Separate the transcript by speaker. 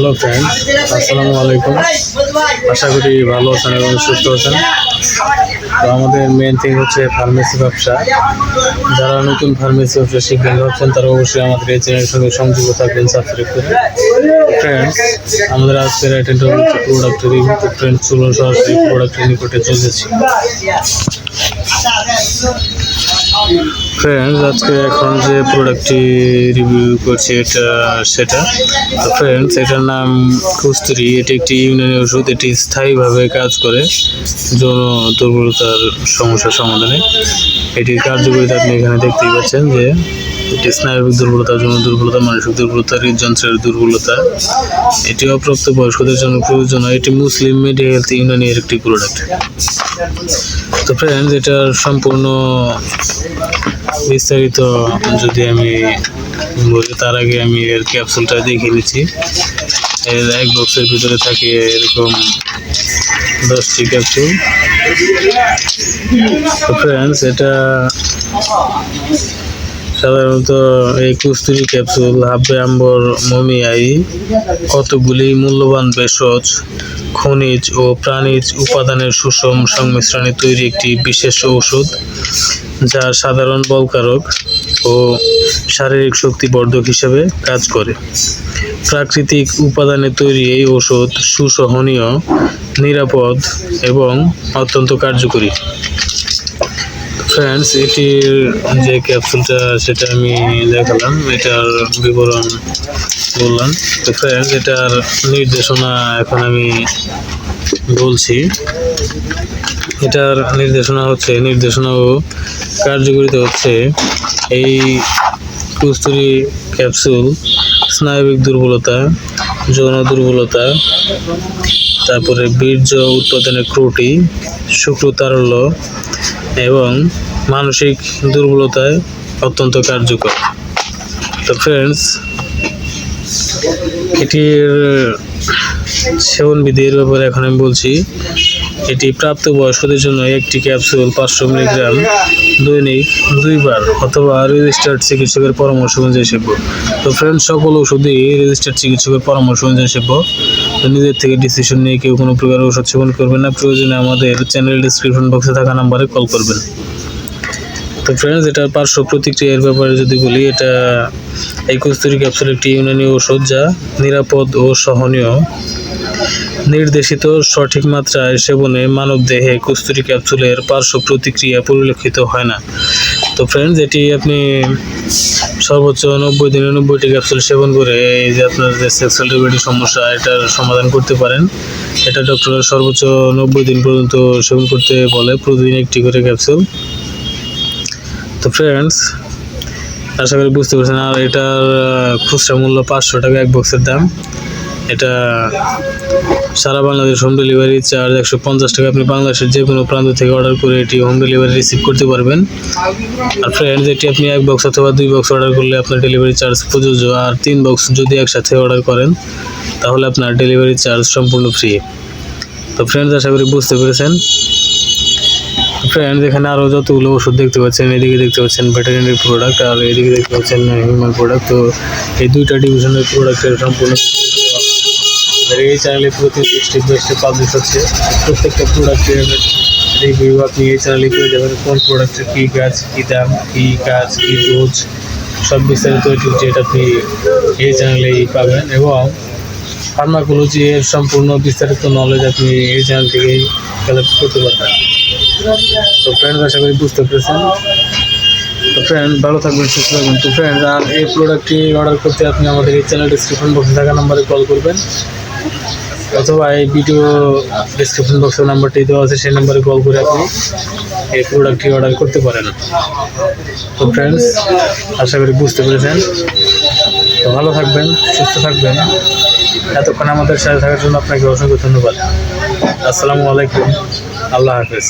Speaker 1: Hello friend আসসালামু আলাইকুম। আশা করি ভালো আছেন এবং সুস্থ আছেন। তো আমাদের মেন থিং হচ্ছে ফার্মেসি ব্যবসা। যারা নতুন ফার্মেসি ব্যবসা শিখবেন ভাবছেন তারা অবশ্যই আমাদের এই চ্যানেলের সঙ্গে সংযুক্ত থাকবেন সাবস্ক্রাইব করে ফ্রেন্ডস আমাদের আজকের অ্যাটেন্ড প্রোডাক্ট রিভিউ তো ফ্রেন্ডস চলুন সরাসরি প্রোডাক্টের নিকটে চলেছি। ফ্রেন্ডস আজকে এখন যে প্রোডাক্টটি রিভিউ করছি এটা, সেটা। তো ফ্রেন্ডস এটার নাম কুস্তুরি। এটি একটি ইউনানি ওষুধ। এটি স্থায়ীভাবে কাজ করে যৌন দুর্বলতার সমস্যা সমাধানে। এটির কার্যকারিতা আপনি এখানে দেখতেই পাচ্ছেন যে, এটি স্নায়বিক দুর্বলতা, যৌন দুর্বলতা, মানসিক দুর্বলতা, হৃদযন্ত্রের দুর্বলতা। এটি অপ্রাপ্ত বয়স্কদের জন্য প্রয়োজন এটি মুসলিম মেডি হেলথ ইউনানির একটি প্রোডাক্ট তো ফ্রেন্ডস এটার সম্পূর্ণ বিস্তারিত যদি আমি বলি, তার আগে আমি এর ক্যাপসুলটা দেখে নিচ্ছি। এর এক বক্সের ভিতরে থাকে এরকম দশটি ক্যাপসুল তো ফ্রেন্ডস এটা সাধারণত এই কুস্তুরি ক্যাপসুল হাব্বে আম্বর মমিয়াই কতগুলি মূল্যবান ভেষজ, খনিজ ও প্রাণীজ উপাদানের সুষম সংমিশ্রণে তৈরি একটি বিশেষ ঔষধ, যা সাধারণ বলকারক ও শারীরিক শক্তিবর্ধক হিসেবে কাজ করে। প্রাকৃতিক উপাদানে তৈরি এই ওষুধ সুসহনীয়, নিরাপদ এবং অত্যন্ত কার্যকরী। ফ্রেন্ডস এটির যে ক্যাপসুলটা সেটা আমি দেখালাম, এটার বিবরণ বললাম। তো ফ্রেন্ডস এটার নির্দেশনা এখন আমি বলছি। এটার নির্দেশনা হচ্ছে নির্দেশনা ও কার্যকরিতা হচ্ছে। এই কুস্তুরি ক্যাপসুল স্নায়বিক দুর্বলতা, যৌন দুর্বলতা, তারপরে বীর্য উৎপাদনের ত্রুটি শুক্রতারল্য এবং মানসিক দুর্বলতায় অত্যন্ত কার্যকর। তো ফ্রেন্ডস এটির সেবন বিধির ব্যাপারে এখন আমি বলছি এটি প্রাপ্ত বয়স্কদের জন্য একটি ক্যাপসুল পাঁচশো মিলিগ্রাম, দৈনিক দুইবার অথবা রেজিস্টার্ড চিকিৎসকের পরামর্শ অনুযায়ী সেব্য। তো ফ্রেন্ডস সকল ওষুধই রেজিস্টার্ড চিকিৎসকের পরামর্শ অনুযায়ী সেব্য। তো নিজের থেকে ডিসিশন নিয়ে কেউ কোনো প্রকার ওষুধ সেবন করবেন না। প্রয়োজনে আমাদের চ্যানেল ডিসক্রিপশন বক্সে থাকা নাম্বারে কল করবেন। তো ফ্রেন্ডস এটার পার্শ্ব প্রতিক্রিয়ার ব্যাপারে যদি বলি, এটা এই কস্তুরি ক্যাপসুল একটি ইউনানি ওষুধ যা নিরাপদ ও সহনীয় নির্দেশিত সঠিক মাত্রায় সেবনে মানবদেহে কস্তুরি ক্যাপসুলের পার্শ্ব প্রতিক্রিয়া পরিলক্ষিত হয় না। তো ফ্রেন্ডস এটি আপনি সর্বোচ্চ নব্বই দিনে নব্বইটি ক্যাপসুল সেবন করে এই যে আপনার যে সেক্সুয়াল সমস্যা, এটার সমাধান করতে পারেন। এটা ডক্টর সর্বোচ্চ নব্বই দিন পর্যন্ত সেবন করতে বলে, প্রতিদিন একটি করে ক্যাপসুল। তো ফ্রেন্ডস আশা করি বুঝতে পারছেন, আর এটার খুচরা মূল্য পাঁচশো টাকা এক বক্সের দাম। এটা সারা বাংলাদেশ হোম ডেলিভারি চার্জ একশো পঞ্চাশ টাকা। আপনি বাংলাদেশের যে কোনো প্রান্ত থেকে অর্ডার করে এটি হোম ডেলিভারি রিসিভ করতে পারবেন। আর ফ্রেন্ডস এটি আপনি এক বক্স অথবা দুই বক্স অর্ডার করলে আপনার ডেলিভারি চার্জ প্রযোজ্য। আর তিন বক্স যদি একসাথে অর্ডার করেন, তাহলে আপনার ডেলিভারি চার্জ সম্পূর্ণ ফ্রি তো ফ্রেন্ডস আশা করি বুঝতে পেরেছেন। ফ্রেন্ডস এখানে আরও যতগুলো ওষুধ দেখতে পাচ্ছেন, এদিকে দেখতে পাচ্ছেন ভেটেরিনারি প্রোডাক্ট আর এদিকে দেখতে পাচ্ছেন হিউম্যান প্রোডাক্ট তো এই দুইটা ডিভিশনের প্রোডাক্টের সম্পূর্ণ আমাদের এই চ্যানেলে প্রতিদিন স্টেপ বাই স্টেপ পাবলিশ হচ্ছে। প্রত্যেকটা প্রোডাক্টের রিভিউ আপনি এই চ্যানেলে পেয়ে যাবেন। কোন প্রোডাক্টের কী কাজ কী দাম, কী কাজ, কী ডোজ সব বিস্তারিত ডিটেল আপনি এই চ্যানেলেই পাবেন। এবং ফার্মাকোলজি এর সম্পূর্ণ বিস্তারিত নলেজ আপনি এই চ্যানেল থেকেই কালেক্ট করতে পারবেন। তো ফ্রেন্ডস আশা করি বুঝতে পেরেছেন। তো ফ্রেন্ড ভালো থাকবেন, সুস্থ থাকবেন। তো ফ্রেন্ড আর এই প্রোডাক্টটি অর্ডার করতে আপনি আমাদের এই চ্যানেল ডিসক্রিপশন বক্সে থাকা নাম্বারে কল করবেন। অথবা এই ভিডিও ডিসক্রিপশন বক্সের নাম্বারটি দেওয়া আছে, সেই নাম্বারে কল করে আপনি এই প্রোডাক্টটি অর্ডার করতে পারেন। তো ফ্রেন্ডস আশা করি বুঝতে পেরেছেন। তো ভালো থাকবেন, সুস্থ থাকবেন। এতক্ষণ আমাদের সাথে থাকার জন্য আপনাকে অসংখ্য ধন্যবাদ। আসসালামু আলাইকুম, আল্লাহ হাফেজ।